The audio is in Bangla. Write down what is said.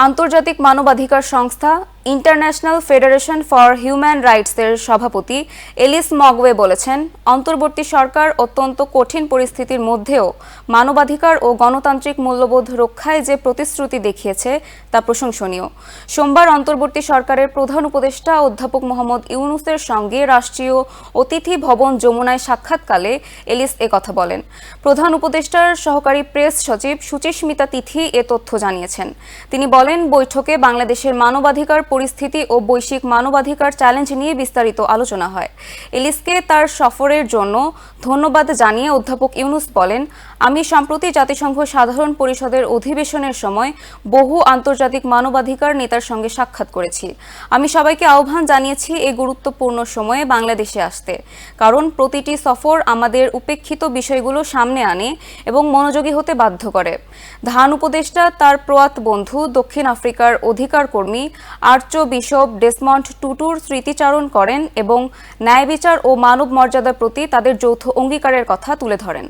আন্তর্জাতিক মানবাধিকার সংস্থা ইন্টারন্যাশনাল ফেডারেশন ফর হিউম্যান রাইটসের সভাপতি এলিস মগওয়ে বলেছেন, অন্তর্বর্তী সরকার অত্যন্ত কঠিন পরিস্থিতির মধ্যেও মানবাধিকার ও গণতান্ত্রিক মূল্যবোধ রক্ষায় যে প্রতিশ্রুতি দেখিয়েছে তা প্রশংসনীয়। সোমবার অন্তর্বর্তী সরকারের প্রধান উপদেষ্টা অধ্যাপক মোহাম্মদ ইউনুসের সঙ্গে রাষ্ট্রীয় অতিথি ভবন যমুনায় সাক্ষাৎকালে এলিস কথা বলেন। প্রধান উপদেষ্টার সহকারী প্রেস সচিব সুচিস্মিতা তিথি এ তথ্য জানিয়েছেন। তিনি বলেন, বৈঠকে বাংলাদেশের মানবাধিকার পরিস্থিতি ও বৈশ্বিক মানবাধিকার চ্যালেঞ্জ নিয়ে বিস্তারিত আলোচনা হয়। এলিসকে তার সফরের জন্য ধন্যবাদ জানিয়ে অধ্যাপক ইউনুস বলেন, আমি সম্প্রতি জাতিসংঘ সাধারণ পরিষদের অধিবেশনের সময় বহু আন্তর্জাতিক মানবাধিকার নেতার সঙ্গে সাক্ষাৎ করেছি। আমি সবাইকে আহ্বান জানিয়েছি এই গুরুত্বপূর্ণ সময়ে বাংলাদেশে আসতে। কারণ প্রতিটি সফর আমাদের উপেক্ষিত বিষয়গুলো সামনে আনে এবং মনোযোগী হতে বাধ্য করে। ধান উপদেষ্টা তার প্রয়াত বন্ধু, দক্ষিণ আফ্রিকার অধিকার কর্মী আর্চ বিশপ ডেসমন্ড টুটুর স্মৃতিচারণ করেন এবং ন্যায় বিচার ও মানব মর্যাদার প্রতি তাদের যৌথ অঙ্গীকারের কথা তুলে ধরেন।